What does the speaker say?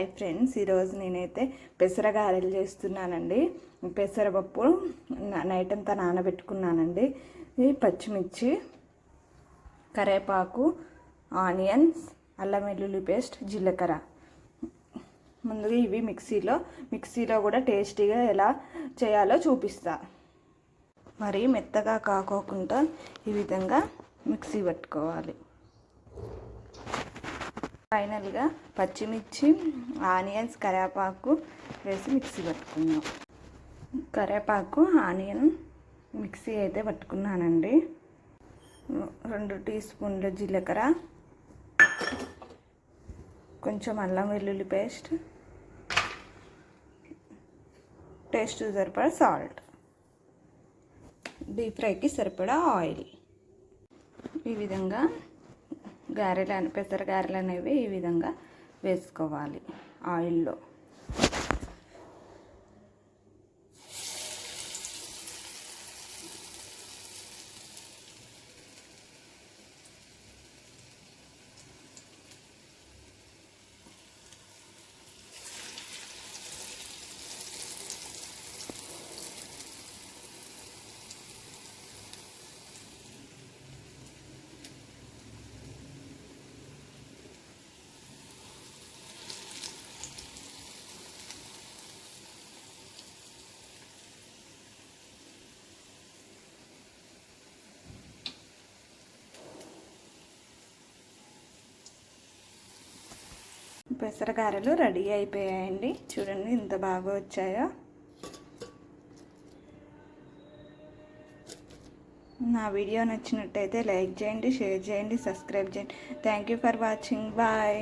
Hi friends ఈరోజు నేనైతే పెసర గారెలు చేస్తున్నానండి. పెసరపప్పు నైట్ అంతా నానబెట్టుకున్నానండి. ఈ పచ్చిమిర్చి కరేపాకు ఆనియన్స్ అల్లం వెల్లుల్లి పేస్ట్ జీలకర్ర. ముందుగా ఇవి మిక్సీలో మిక్సీలో కూడా టేస్టీగా ఎలా చేయాలో చూపిస్తా. మరి మెత్తగా కాకోకుండా ఈ విధంగా మిక్సీ పట్టుకోవాలి. ఫైనల్గా పచ్చిమిర్చి ఆనియన్స్ కరేపాకు వేసి మిక్సీ పట్టుకున్నాం కరేపాకు ఆనియన్ మిక్సీ అయితే పట్టుకున్నానండి. రెండు టీ స్పూన్ల జీలకర్ర కొంచెం అల్లం వెల్లుల్లి పేస్ట్ టేస్ట్ సరిపడా సాల్ట్. డీప్ ఫ్రైకి సరిపడా ఆయిల్. ఈ విధంగా గారెలు పెసర గారెలు అనేవి ఈ విధంగా వేసుకోవాలి ఆయిల్లో. పెసరగారలు రెడీ అయిపోయాయండి. చూడండి ఇంత బాగా వచ్చాయో. నా వీడియో నచ్చినట్టయితే లైక్ చేయండి షేర్ చేయండి సబ్స్క్రైబ్ చేయండి. Thank you for watching bye